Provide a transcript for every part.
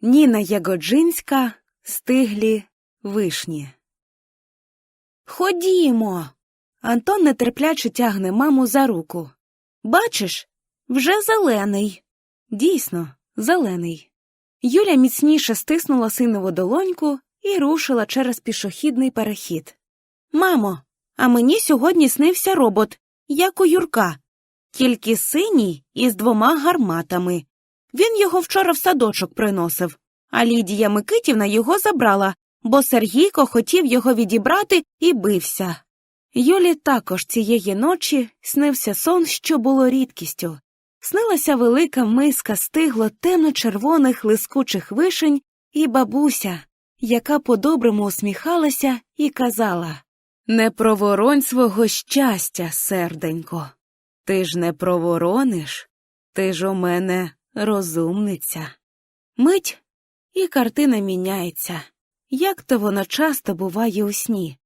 Ніна Ягоджинська, стиглі вишні. Ходімо. Антон нетерпляче тягне маму за руку. Бачиш, вже зелений. Дійсно, зелений. Юля міцніше стиснула синову долоньку і рушила через пішохідний перехід. Мамо, а мені сьогодні снився робот, як у Юрка, тільки синій і з двома гарматами. Він його вчора в садочок приносив, а Лідія Микитівна його забрала, бо Сергійко хотів його відібрати і бився. Юлі також цієї ночі снився сон, що було рідкістю. Снилася велика миска стигло темно-червоних лискучих вишень і бабуся, яка по-доброму усміхалася і казала Не проворонь свого щастя, серденько. Ти ж не проворониш, ти ж у мене розумниця. Мить і картина міняється, як то воно часто буває у сні.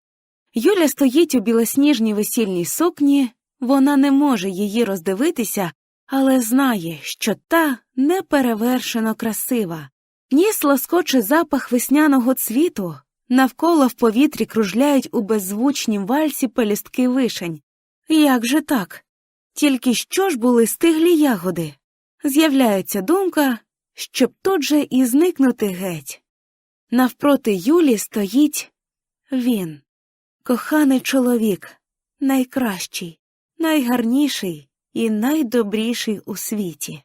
Юля стоїть у білосніжній весільній сукні, вона не може її роздивитися, але знає, що та неперевершено красива. Ніс лоскоче запах весняного цвіту, навколо в повітрі кружляють у беззвучнім вальсі пелюстки вишень. Як же так? Тільки що ж були стиглі ягоди? З'являється думка, щоб тут же і зникнути геть. Навпроти Юлі стоїть він, коханий чоловік, найкращий, найгарніший і найдобріший у світі.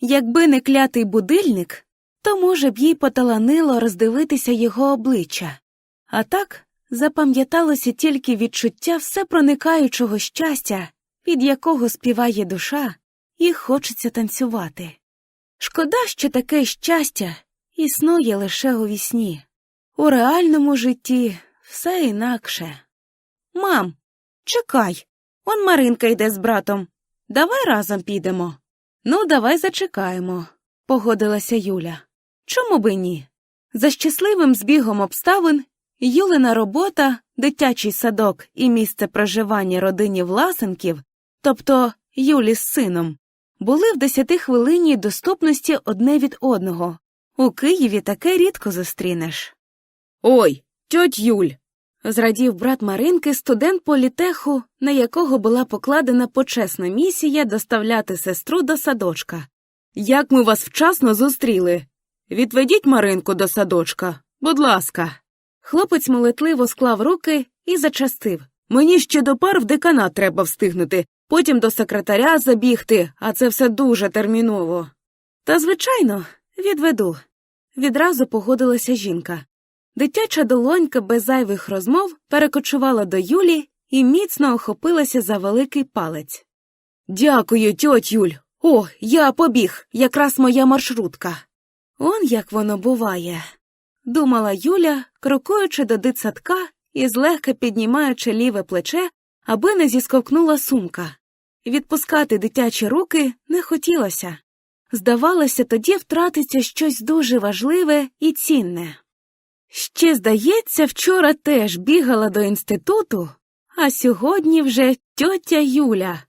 Якби не клятий будильник, то, може б, їй поталанило роздивитися його обличчя, а так запам'яталося тільки відчуття всепроникаючого щастя, від якого співає душа, і хочеться танцювати. Шкода, що таке щастя існує лише у вісні. У реальному житті все інакше. Мам, чекай. Он Маринка йде з братом. Давай разом підемо. Ну, давай зачекаємо, погодилася Юля. Чому би ні? За щасливим збігом обставин Юлина робота, дитячий садок і місце проживання родині Власенків, тобто Юлі з сином, були в десятихвилинній доступності одне від одного. У Києві таке рідко зустрінеш. Ой, тьоть Юль. зрадів брат Маринки, студент політеху, на якого була покладена почесна місія доставляти сестру до садочка. Як ми вас вчасно зустріли. Відведіть Маринку до садочка, будь ласка. Хлопець молитливо склав руки і зачастив. Мені ще до пар в деканат треба встигнути, потім до секретаря забігти, а це все дуже терміново. Та, звичайно, відведу. Відразу погодилася жінка. Дитяча долонька без зайвих розмов перекочувала до Юлі і міцно охопилася за великий палець. Дякую, тьоть Юль. О, я побіг, якраз моя маршрутка. Он як воно буває, думала Юля, крокуючи до дитсадка і злегка піднімаючи ліве плече, аби не зісковкнула сумка. Відпускати дитячі руки не хотілося. Здавалося, тоді втратиться щось дуже важливе і цінне. Ще, здається, вчора теж бігала до інституту, а сьогодні вже тьотя Юля.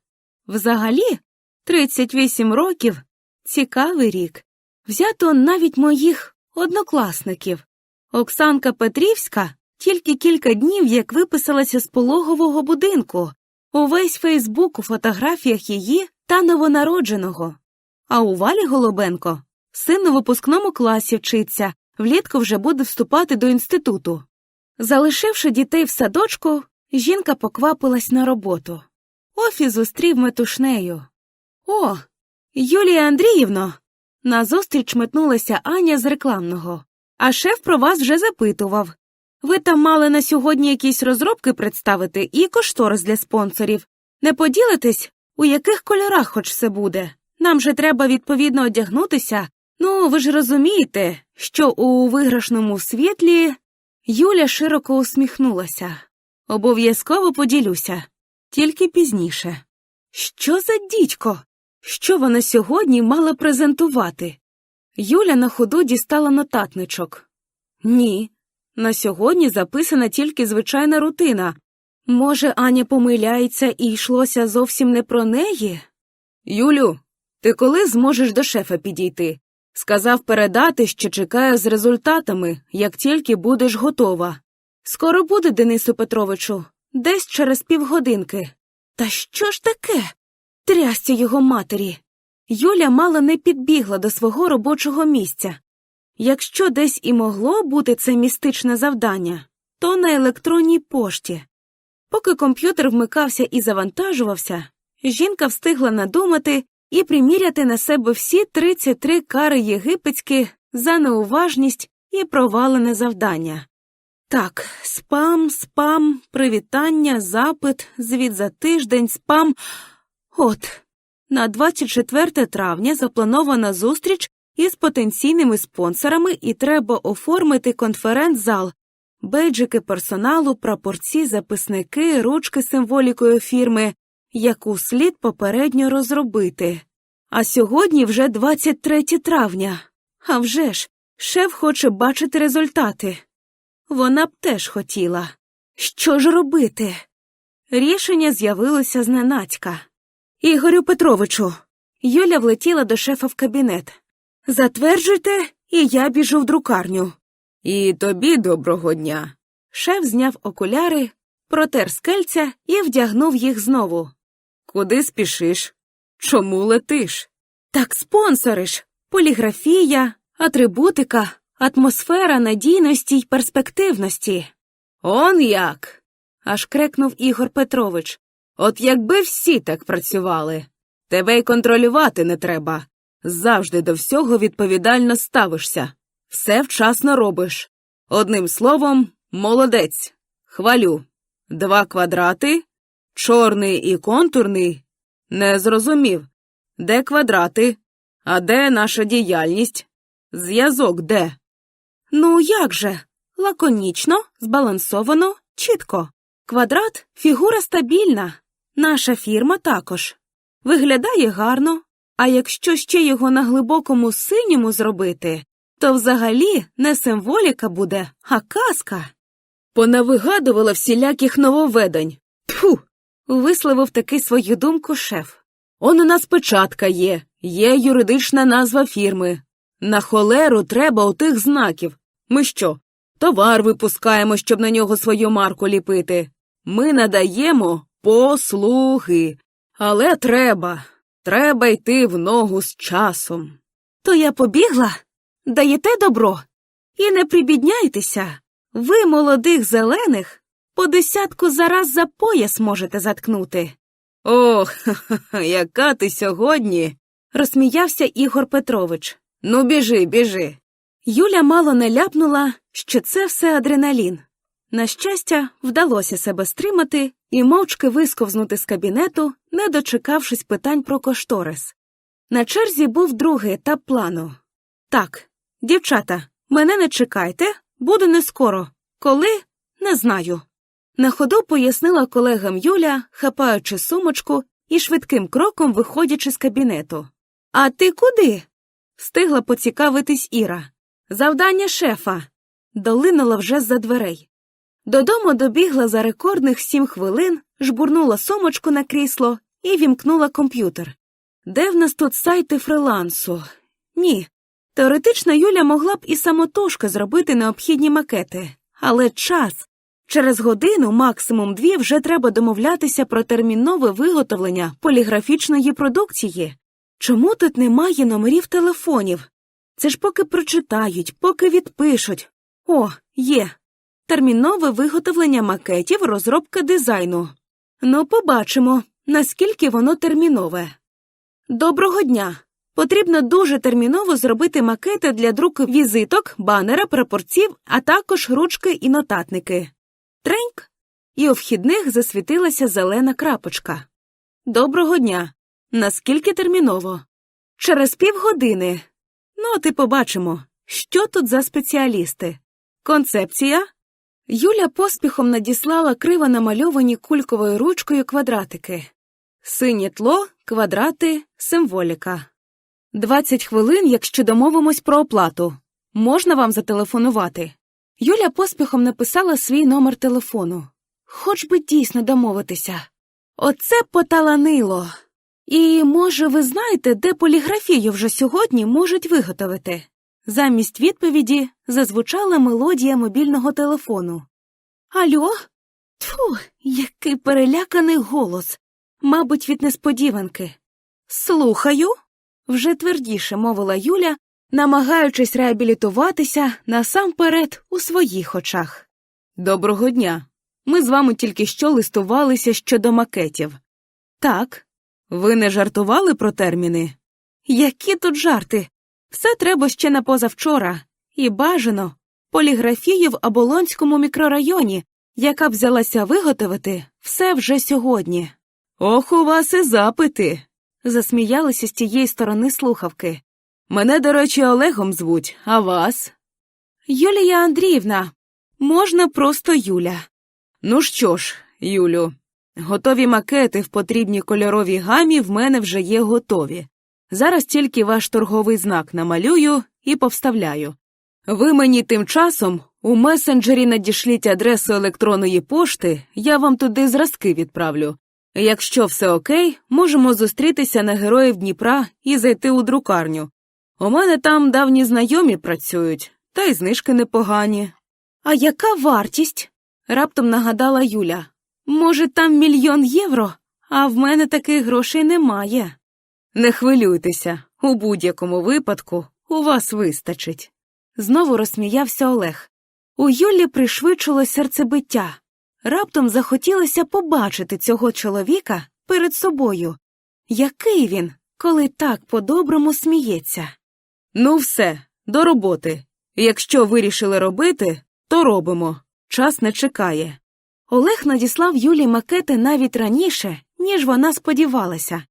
Взагалі, 38 років цікавий рік. Взято навіть моїх однокласників. Оксанка Петрівська тільки кілька днів як виписалася з пологового будинку, увесь Фейсбук у фотографіях її та новонародженого. А у Валі Голубенко син у випускному класі вчиться, влітку вже буде вступати до інституту. Залишивши дітей в садочку, жінка поквапилась на роботу. Офіс зустрів метушнею. О, Юлія Андріївно. Назустріч метнулася Аня з рекламного. А шеф про вас вже запитував. Ви там мали на сьогодні якісь розробки представити і кошторис для спонсорів. Не поділитесь, у яких кольорах хоч все буде. Нам же треба відповідно одягнутися. Ну, ви ж розумієте, що у виграшному світлі Юля широко усміхнулася. Обов'язково поділюся, тільки пізніше. Що за дідько? Що вона сьогодні мала презентувати? Юля на ходу дістала нотатничок. Ні, на сьогодні записана тільки звичайна рутина. Може, Аня помиляється і йшлося зовсім не про неї? Юлю, ти коли зможеш до шефа підійти? Сказав передати, що чекає з результатами, як тільки будеш готова. Скоро буде, Денису Петровичу, десь через півгодинки. Та що ж таке? Трясся його матері. Юля мало не підбігла до свого робочого місця. Якщо десь і могло бути це містичне завдання, то на електронній пошті. Поки комп'ютер вмикався і завантажувався, жінка встигла надумати і приміряти на себе всі 33 кари єгипетські за неуважність і провалене завдання. Так, спам, спам, привітання, запит, звіт за тиждень, спам. От, на 24 травня запланована зустріч із потенційними спонсорами і треба оформити конференц-зал, бейджики персоналу, прапорці, записники, ручки з символікою фірми, яку слід попередньо розробити. А сьогодні вже 23 травня. А вже ж, шеф хоче бачити результати. Вона б теж хотіла. Що ж робити? Рішення з'явилося зненацька. Ігорю Петровичу. Юля влетіла до шефа в кабінет. Затверджуйте, і я біжу в друкарню. І тобі доброго дня. Шеф зняв окуляри, протер скельця і вдягнув їх знову. Куди спішиш? Чому летиш? Так спонсори ж, поліграфія, атрибутика, атмосфера надійності й перспективності. Он як. аж крекнув Ігор Петрович. От якби всі так працювали. Тебе й контролювати не треба. Завжди до всього відповідально ставишся. Все вчасно робиш. Одним словом, молодець. Хвалю. Два квадрати, чорний і контурний. Не зрозумів. Де квадрати? А де наша діяльність? Зв'язок де? Ну, як же? Лаконічно, збалансовано, чітко. Квадрат фігура стабільна. Наша фірма також. Виглядає гарно, а якщо ще його на глибокому синьому зробити, то взагалі не символіка буде, а казка. Понавигадувала всіляких нововведень. Тьфу. висловив таки свою думку шеф. Он у нас печатка є, є юридична назва фірми. На холеру треба отих знаків. Ми що? Товар випускаємо, щоб на нього свою марку ліпити. Ми надаємо послуги. Але треба, треба йти в ногу з часом. То я побігла? Даєте добро? І не прибідняйтеся. Ви, молодих зелених, по десятку зараз за пояс можете заткнути. Ох, яка ти сьогодні. розсміявся Ігор Петрович. Ну, біжи, біжи. Юля мало не ляпнула, що це все адреналін. На щастя, вдалося себе стримати і мовчки висковзнути з кабінету, не дочекавшись питань про кошторис. На черзі був другий етап плану. Так, дівчата, мене не чекайте, буду не скоро. Коли? Не знаю. На ходу пояснила колегам Юля, хапаючи сумочку і швидким кроком виходячи з кабінету. А ти куди? встигла поцікавитись Іра. Завдання шефа. Долинула вже з-за дверей. Додому добігла за рекордних сім хвилин, жбурнула сумочку на крісло і вімкнула комп'ютер. Де в нас тут сайти фрилансу? Ні. Теоретично Юля могла б і самотужки зробити необхідні макети, але час. Через годину, максимум дві, вже треба домовлятися про термінове виготовлення поліграфічної продукції. Чому тут немає номерів телефонів? Це ж поки прочитають, поки відпишуть. О, є. Термінове виготовлення макетів, розробка дизайну. Ну, побачимо, наскільки воно термінове. Доброго дня! Потрібно дуже терміново зробити макети для друку візиток, банера, прапорців, а також ручки і нотатники. Треньк, і у вхідних засвітилася зелена крапочка. Доброго дня. Наскільки терміново? Через півгодини. Ну, от і побачимо, що тут за спеціалісти. Концепція. Юля поспіхом надіслала криво намальовані кульковою ручкою квадратики. Синє тло, квадрати, символіка. Двадцять хвилин, якщо домовимось про оплату. Можна вам зателефонувати. Юля поспіхом написала свій номер телефону. Хоч би дійсно домовитися. Оце поталанило. І, може, ви знаєте, де поліграфію вже сьогодні можуть виготовити? Замість відповіді зазвучала мелодія мобільного телефону. Альо? Тьфу, який переляканий голос. Мабуть, від несподіванки. Слухаю, вже твердіше мовила Юля, намагаючись реабілітуватися насамперед у своїх очах. Доброго дня. Ми з вами тільки що листувалися щодо макетів. Так. Ви не жартували про терміни? Які тут жарти? Все треба ще на позавчора. І бажано поліграфію в Оболонському мікрорайоні, яка взялася виготовити все вже сьогодні. Ох, у вас і запити. засміялися з тієї сторони слухавки. Мене, до речі, Олегом звуть, а вас? Юлія Андріївна, можна просто Юля. Ну що ж, Юлю, готові макети в потрібній кольоровій гамі в мене вже є готові. Зараз тільки ваш торговий знак намалюю і повставляю. Ви мені тим часом у месенджері надішліть адресу електронної пошти, я вам туди зразки відправлю. Якщо все окей, можемо зустрітися на героїв Дніпра і зайти у друкарню. У мене там давні знайомі працюють, та й знижки непогані. А яка вартість? раптом нагадала Юля. Може, там мільйон євро, а в мене таких грошей немає. Не хвилюйтеся, у будь-якому випадку у вас вистачить. Знову розсміявся Олег. У Юлі пришвидшило серцебиття. Раптом захотілося побачити цього чоловіка перед собою. Який він, коли так по-доброму сміється? Ну, все, до роботи. Якщо вирішили робити, то робимо. Час не чекає. Олег надіслав Юлі макети навіть раніше, ніж вона сподівалася.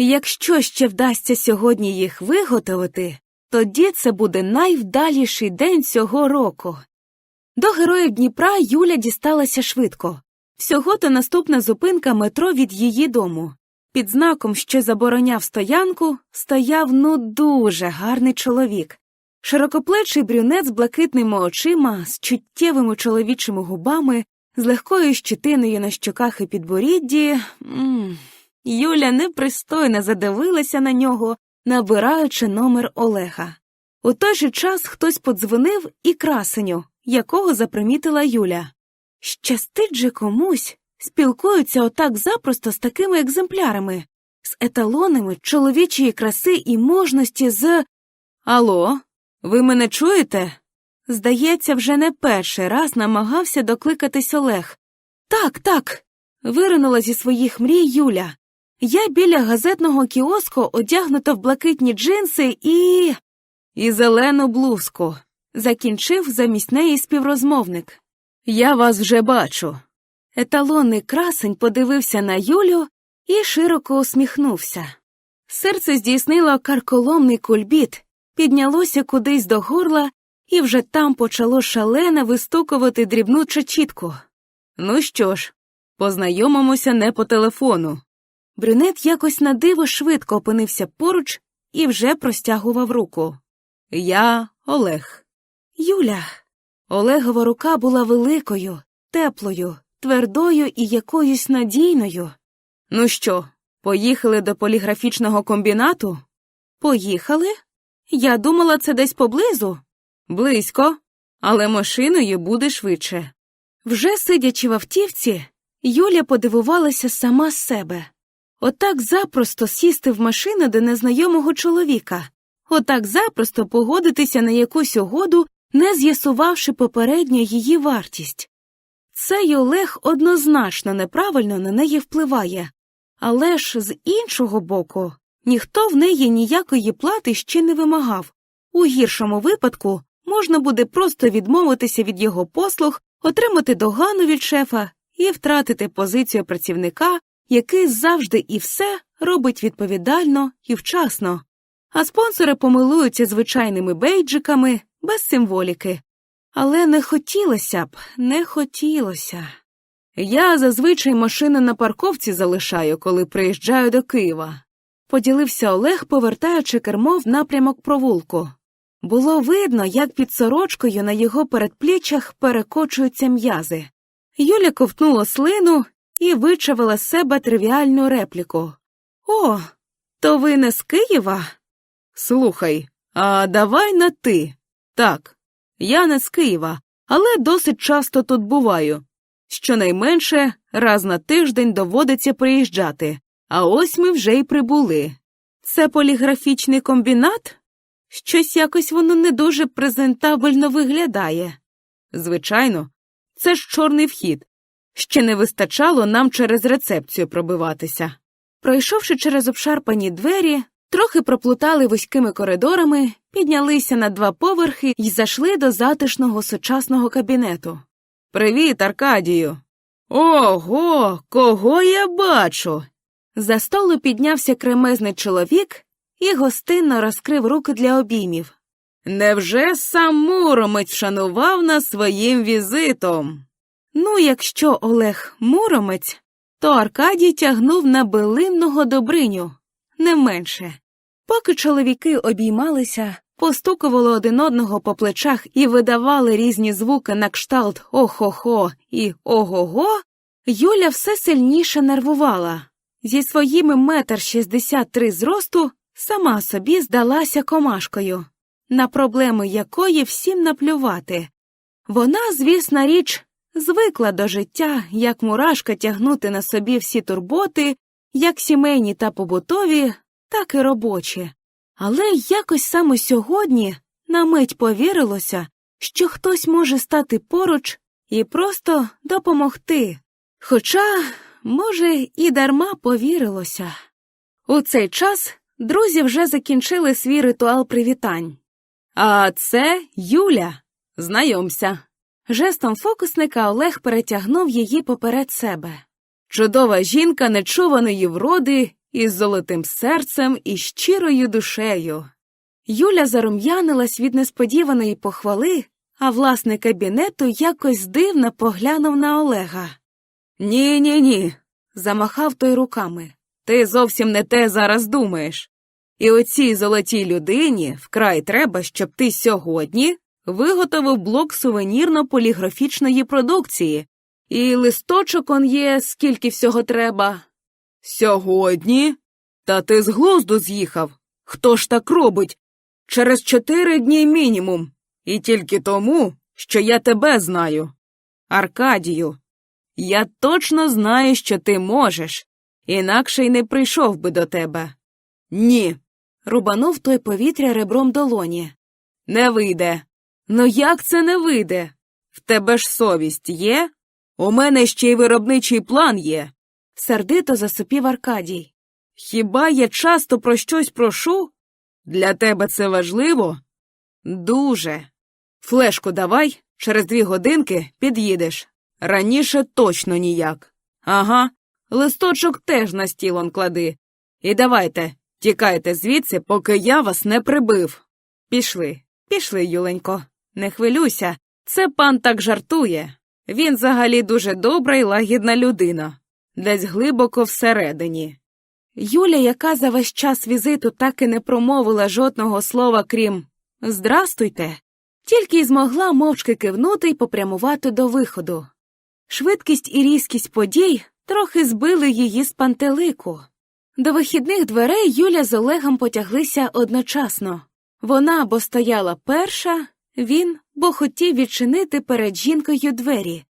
Якщо ще вдасться сьогодні їх виготовити, тоді це буде найвдаліший день цього року. До героїв Дніпра Юля дісталася швидко. Всього то наступна зупинка метро від її дому. Під знаком, що забороняв стоянку, стояв ну дуже гарний чоловік. Широкоплечий брюнет з блакитними очима, з чуттєвими чоловічими губами, з легкою щетиною на щоках і підборідді. М Юля непристойно задивилася на нього, набираючи номер Олега. У той же час хтось подзвонив і красеню, якого запримітила Юля. Щастить же комусь, спілкуються отак запросто з такими екземплярами, з еталонами чоловічої краси і можності з. Алло, ви мене чуєте? Здається, вже не перший раз намагався докликатись Олег. Так, так. виринула зі своїх мрій Юля. Я біля газетного кіоску одягнута в блакитні джинси і. і зелену блузку, закінчив замість неї співрозмовник. Я вас вже бачу. Еталонний красень подивився на Юлю і широко усміхнувся. Серце здійснило карколомний кульбіт, піднялося кудись до горла, і вже там почало шалене вистукувати дрібну чечітку. Ну що ж, познайомимося не по телефону. Брюнет якось на диво швидко опинився поруч і вже простягував руку. Я Олег. Юля. Олегова рука була великою, теплою, твердою і якоюсь надійною. Ну що, поїхали до поліграфічного комбінату? Поїхали? Я думала, це десь поблизу. Близько, але машиною буде швидше. Вже сидячи в автівці, Юля подивувалася сама себе. Отак запросто сісти в машину до незнайомого чоловіка, отак запросто погодитися на якусь угоду, не з'ясувавши попередньо її вартість. Цей Олег однозначно неправильно на неї впливає, але ж з іншого боку, ніхто в неї ніякої плати ще не вимагав. У гіршому випадку можна буде просто відмовитися від його послуг, отримати догану від шефа і втратити позицію працівника, який завжди і все робить відповідально і вчасно. А спонсори помилуються звичайними бейджиками без символіки. Але не хотілося б, не хотілося. Я зазвичай машини на парковці залишаю, коли приїжджаю до Києва, поділився Олег, повертаючи кермо в напрямок провулку. Було видно, як під сорочкою на його передпліччях перекочуються м'язи. Юля ковтнула слину і вичавила з себе тривіальну репліку. О, То ви не з Києва? Слухай, а давай на ти. Так, я не з Києва, але досить часто тут буваю. Щонайменше раз на тиждень доводиться приїжджати, а ось ми вже й прибули. Це поліграфічний комбінат? Щось якось воно не дуже презентабельно виглядає. Звичайно, це ж чорний вхід. Ще не вистачало нам через рецепцію пробиватися. Пройшовши через обшарпані двері, трохи проплутали вузькими коридорами, піднялися на два поверхи і зайшли до затишного сучасного кабінету. Привіт, Аркадію. Ого, кого я бачу. За столу піднявся кремезний чоловік і гостинно розкрив руки для обіймів. Невже сам Муромець вшанував нас своїм візитом? Ну, якщо Олег Муромець, то Аркадій тягнув на билинного Добриню, не менше. Поки чоловіки обіймалися, постукували один одного по плечах і видавали різні звуки на кшталт охо-хо і ого-го, Юля все сильніше нервувала. Зі своїми метр шістдесят три зросту сама собі здалася комашкою, на проблеми якої всім наплювати. Вона, звісна річ, звикла до життя, як мурашка тягнути на собі всі турботи, як сімейні та побутові, так і робочі. Але якось саме сьогодні на мить повірилося, що хтось може стати поруч і просто допомогти. Хоча, може, і дарма повірилося. У цей час друзі вже закінчили свій ритуал привітань. А це Юля. Знайомся. Жестом фокусника Олег перетягнув її поперед себе. Чудова жінка нечуваної вроди, із золотим серцем і щирою душею. Юля зарум'янилась від несподіваної похвали, а власник кабінету якось дивно поглянув на Олега. Ні, ні, ні, замахав той руками. Ти зовсім не те зараз думаєш. І оцій золотій людині вкрай треба, щоб ти сьогодні виготовив блок сувенірно-поліграфічної продукції, і листочок он є, скільки всього треба. Сьогодні? Та ти з глузду з'їхав. Хто ж так робить? Через чотири дні мінімум. І тільки тому, що я тебе знаю. Аркадію, я точно знаю, що ти можеш, інакше й не прийшов би до тебе. Ні. Рубанув той повітря ребром долоні. Не вийде. Ну як це не вийде? В тебе ж совість є? У мене ще й виробничий план є. Сердито засупів Аркадій. Хіба я часто про щось прошу? Для тебе це важливо? Дуже. Флешку давай, через дві годинки під'їдеш. Раніше точно ніяк. Ага, листочок теж на стіл он клади. І давайте, тікайте звідси, поки я вас не прибив. Пішли, пішли, Юленько. Не хвилюйся, це пан так жартує. Він взагалі дуже добра і лагідна людина, десь глибоко всередині. Юля, яка за весь час візиту так і не промовила жодного слова, крім Здрастуйте, тільки й змогла мовчки кивнути й попрямувати до виходу. Швидкість і різкість подій трохи збили її з пантелику. До вихідних дверей Юля з Олегом потяглися одночасно. Вона бо стояла перша, він бо хотів відчинити перед жінкою двері.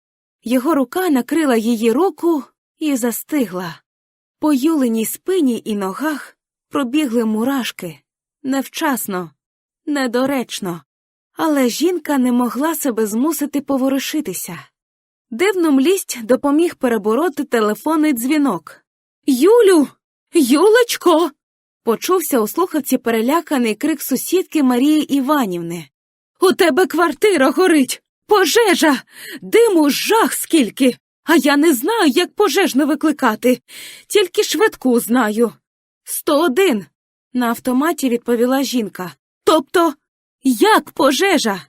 Його рука накрила її руку і застигла. По юленій спині і ногах пробігли мурашки невчасно, недоречно, але жінка не могла себе змусити поворушитися. Дивну млість допоміг перебороти телефонний дзвінок. Юлю, Юлечко. почувся у слухавці переляканий крик сусідки Марії Іванівни. У тебе квартира горить. Пожежа. Диму жах скільки. А я не знаю, як пожежну викликати. Тільки швидку знаю. Сто один. На автоматі відповіла жінка. Тобто, як пожежа?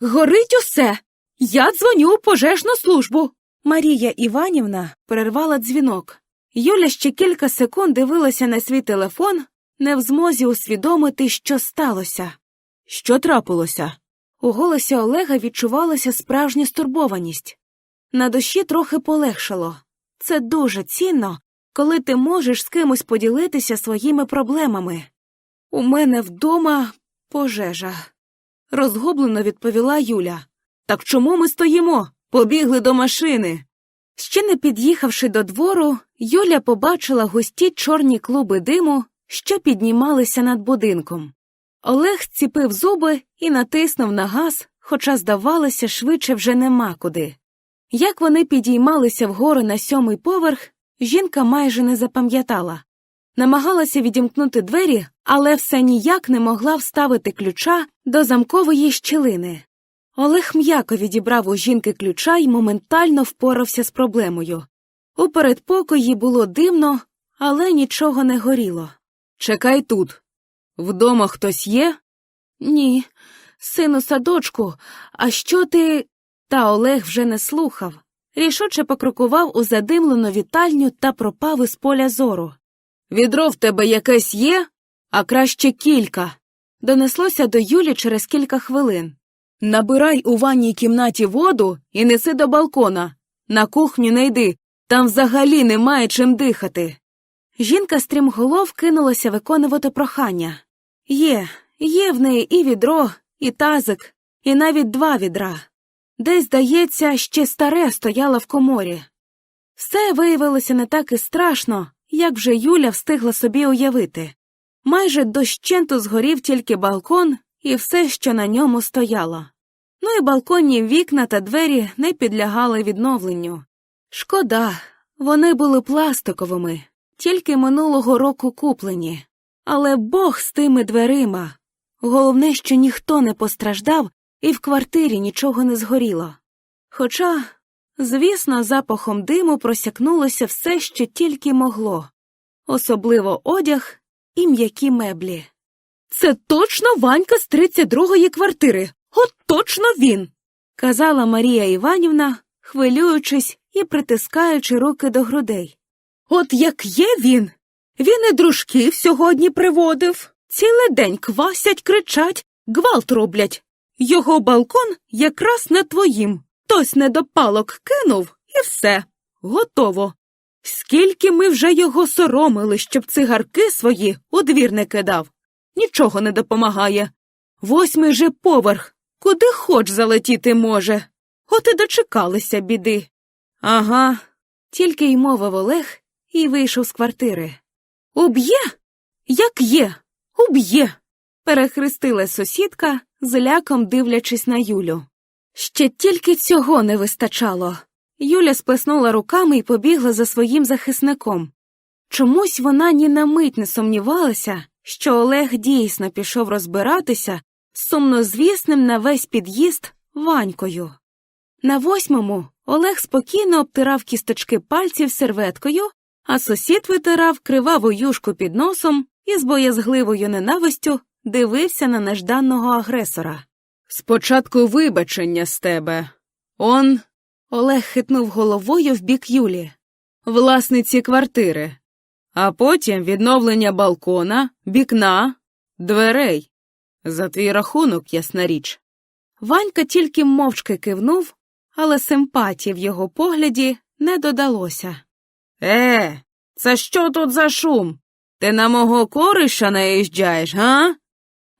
Горить усе. Я дзвоню у пожежну службу. Марія Іванівна перервала дзвінок. Юля ще кілька секунд дивилася на свій телефон, не в змозі усвідомити, що сталося. Що трапилося? У голосі Олега відчувалася справжня стурбованість. На душі трохи полегшало. Це дуже цінно, коли ти можеш з кимось поділитися своїми проблемами. У мене вдома пожежа, розгублено відповіла Юля. Так чому ми стоїмо? Побігли до машини. Ще не під'їхавши до двору, Юля побачила густі чорні клуби диму, що піднімалися над будинком. Олег ціпив зуби і натиснув на газ, хоча, здавалося, швидше вже нема куди. Як вони підіймалися вгору на сьомий поверх, жінка майже не запам'ятала. Намагалася відімкнути двері, але все ніяк не могла вставити ключа до замкової щілини. Олег м'яко відібрав у жінки ключа і моментально впорався з проблемою. У передпокої було димно, але нічого не горіло. Чекай тут. Вдома хтось є? Ні, сину садочку, а що ти. Та Олег вже не слухав. Рішуче покрокував у задимлену вітальню та пропав із поля зору. Відро в тебе якесь є, а краще кілька. Донеслося до Юлі через кілька хвилин. Набирай у ванній кімнаті воду і неси до балкона. На кухню не йди, там взагалі немає чим дихати. Жінка стрімголов кинулася виконувати прохання. Є, є в неї і відро, і тазик, і навіть два відра. Десь, здається, ще старе стояло в коморі. Все виявилося не так і страшно, як вже Юля встигла собі уявити. Майже дощенту згорів тільки балкон і все, що на ньому стояло. Ну і балконні вікна та двері не підлягали відновленню. Шкода, вони були пластиковими, тільки минулого року куплені. Але Бог з тими дверима. Головне, що ніхто не постраждав і в квартирі нічого не згоріло. Хоча, звісно, запахом диму просякнулося все, що тільки могло, особливо одяг і м'які меблі. Це точно Ванька з 32-ї квартири. От точно він. казала Марія Іванівна, хвилюючись і притискаючи руки до грудей. От як є він. Він і дружків сьогодні приводив. Цілий день квасять, кричать, гвалт роблять. Його балкон якраз не твоїм. Хтось недопалок кинув і все. Готово. Скільки ми вже його соромили, щоб цигарки свої у двір не кидав. Нічого не допомагає. Восьмий же поверх, куди хоч залетіти може. От і дочекалися біди. Ага, тільки й мовив Олег і вийшов з квартири. Уб'є? Як є? Уб'є. перехрестила сусідка, з ляком дивлячись на Юлю. Ще тільки цього не вистачало. Юля сплеснула руками і побігла за своїм захисником. Чомусь вона ні на мить не сумнівалася, що Олег дійсно пішов розбиратися з сумнозвісним на весь під'їзд Ванькою. На восьмому Олег спокійно обтирав кісточки пальців серветкою, а сусід витирав криваву юшку під носом і з боязгливою ненавистю дивився на нежданного агресора. Спочатку вибачення з тебе. Он. Олег хитнув головою в бік Юлі, власниці квартири, а потім відновлення балкона, вікна, дверей. За твій рахунок, ясна річ. Ванька тільки мовчки кивнув, але симпатії в його погляді не додалося. Е, це що тут за шум? Ти на мого кориша наїжджаєш, га?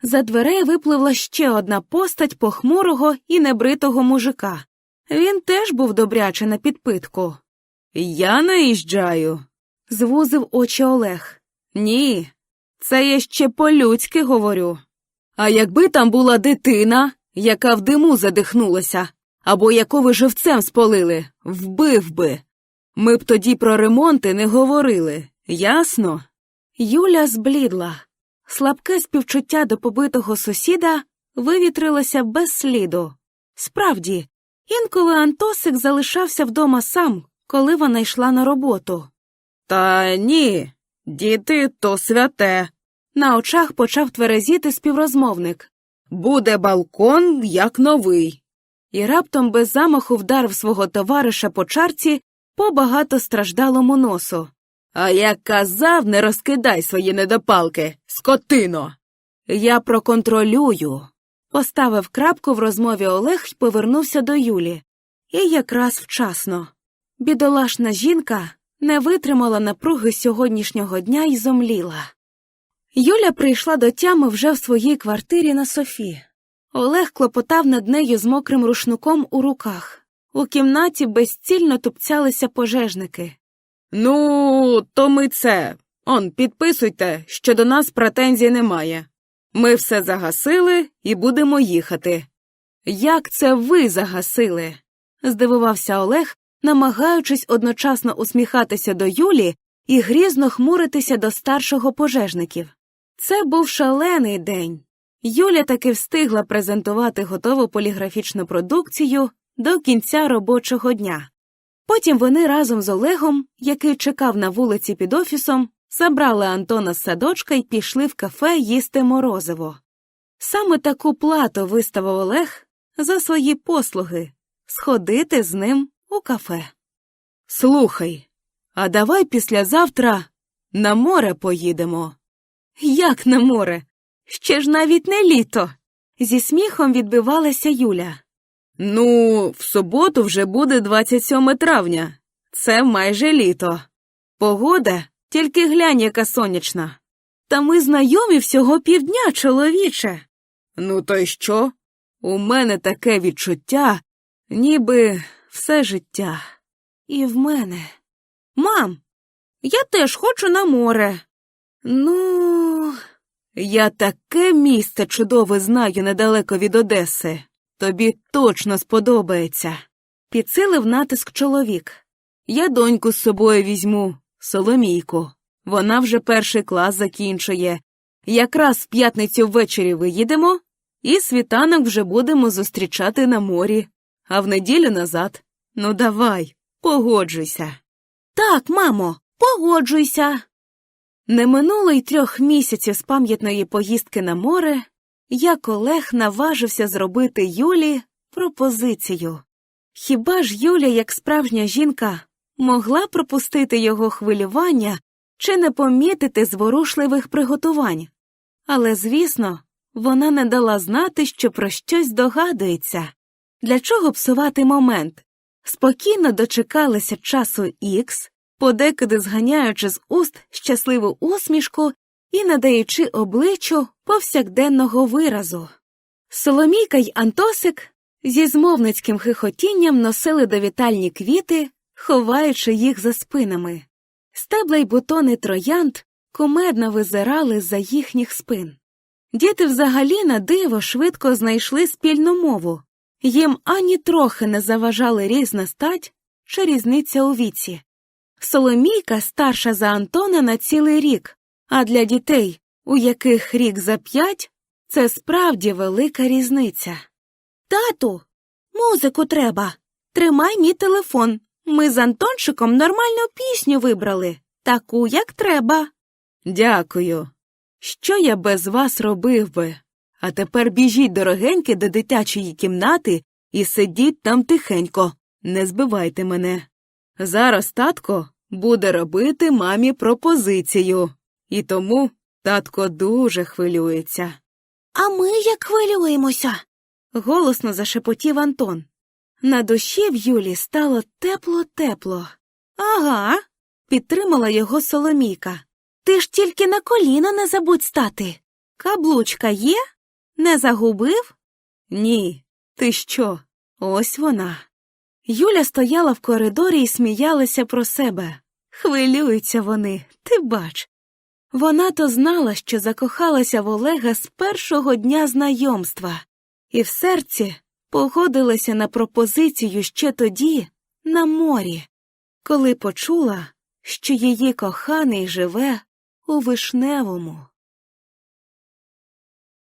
За дверей випливла ще одна постать похмурого і небритого мужика. Він теж був добряче на підпитку. Я наїжджаю, звузив очі Олег. Ні, це я ще по-людськи говорю. А якби там була дитина, яка в диму задихнулася, або ви живцем спалили, вбив би. Ми б тоді про ремонти не говорили, ясно? Юля зблідла. Слабке співчуття до побитого сусіда вивітрилося без сліду. Справді, інколи Антосик залишався вдома сам, коли вона йшла на роботу. Та ні, діти то святе. На очах почав тверезіти співрозмовник. Буде балкон, як новий. І раптом без замаху вдарив свого товариша по чарці по багатостраждалому носу. А як казав, не розкидай свої недопалки, скотино. Я проконтролюю. Поставив крапку в розмові Олег і повернувся до Юлі. І якраз вчасно. Бідолашна жінка не витримала напруги сьогоднішнього дня і зомліла. Юля прийшла до тями вже в своїй квартирі на Софі. Олег клопотав над нею з мокрим рушником у руках. У кімнаті безцільно тупцялися пожежники. Ну, то ми це. Он, підписуйте, що до нас претензій немає. Ми все загасили і будемо їхати. Як це ви загасили? здивувався Олег, намагаючись одночасно усміхатися до Юлі і грізно хмуритися до старшого пожежників. Це був шалений день. Юля таки встигла презентувати готову поліграфічну продукцію до кінця робочого дня. Потім вони разом з Олегом, який чекав на вулиці під офісом, забрали Антона з садочка і пішли в кафе їсти морозиво. Саме таку плату виставив Олег за свої послуги сходити з ним у кафе. Слухай, а давай післязавтра на море поїдемо. Як на море? Ще ж навіть не літо. Зі сміхом відбивалася Юля. Ну, в суботу вже буде 27 травня. Це майже літо. Погода тільки глянь, яка сонячна. Та ми знайомі всього півдня, чоловіче. Ну, то й що? У мене таке відчуття, ніби все життя. І в мене. Мам, я теж хочу на море. Ну, я таке місце чудове знаю недалеко від Одеси. Тобі точно сподобається. Підсилив натиск чоловік. Я доньку з собою візьму, Соломійку. Вона вже перший клас закінчує. Якраз в п'ятницю ввечері виїдемо, і світанок вже будемо зустрічати на морі, а в неділю назад. Ну, давай, погоджуйся. Так, мамо, погоджуйся. Не минуло й трьох місяців з пам'ятної поїздки на море, як Олег наважився зробити Юлі пропозицію. Хіба ж Юля, як справжня жінка, могла пропустити його хвилювання чи не помітити зворушливих приготувань? Але, звісно, вона не дала знати, що про щось догадується. Для чого псувати момент? Спокійно дочекалися часу ікс, подекуди зганяючи з уст щасливу усмішку і надаючи обличчю повсякденного виразу. Соломійка й Антосик зі змовницьким хихотінням носили до вітальні квіти, ховаючи їх за спинами. Стебла й бутони троянд кумедно визирали за їхніх спин. Діти взагалі на диво швидко знайшли спільну мову, їм ані трохи не заважали різна стать чи різниця у віці. Соломійка старша за Антона на цілий рік, а для дітей, у яких рік за п'ять, це справді велика різниця. Тату, музику треба. Тримай мій телефон. Ми з Антончиком нормальну пісню вибрали, таку, як треба. Дякую. Що я без вас робив би? А тепер біжіть, дорогеньки, до дитячої кімнати і сидіть там тихенько, не збивайте мене. Зараз татко буде робити мамі пропозицію, і тому татко дуже хвилюється. А ми як хвилюємося? голосно зашепотів Антон. На душі в Юлі стало тепло-тепло. Ага, підтримала його Соломійка. Ти ж тільки на коліна не забудь стати. Каблучка є? Не загубив? Ні. Ти що? Ось вона. Юля стояла в коридорі і сміялася про себе. Хвилюються вони, ти бач. Вона то знала, що закохалася в Олега з першого дня знайомства, і в серці погодилася на пропозицію ще тоді, на морі, коли почула, що її коханий живе у вишневому.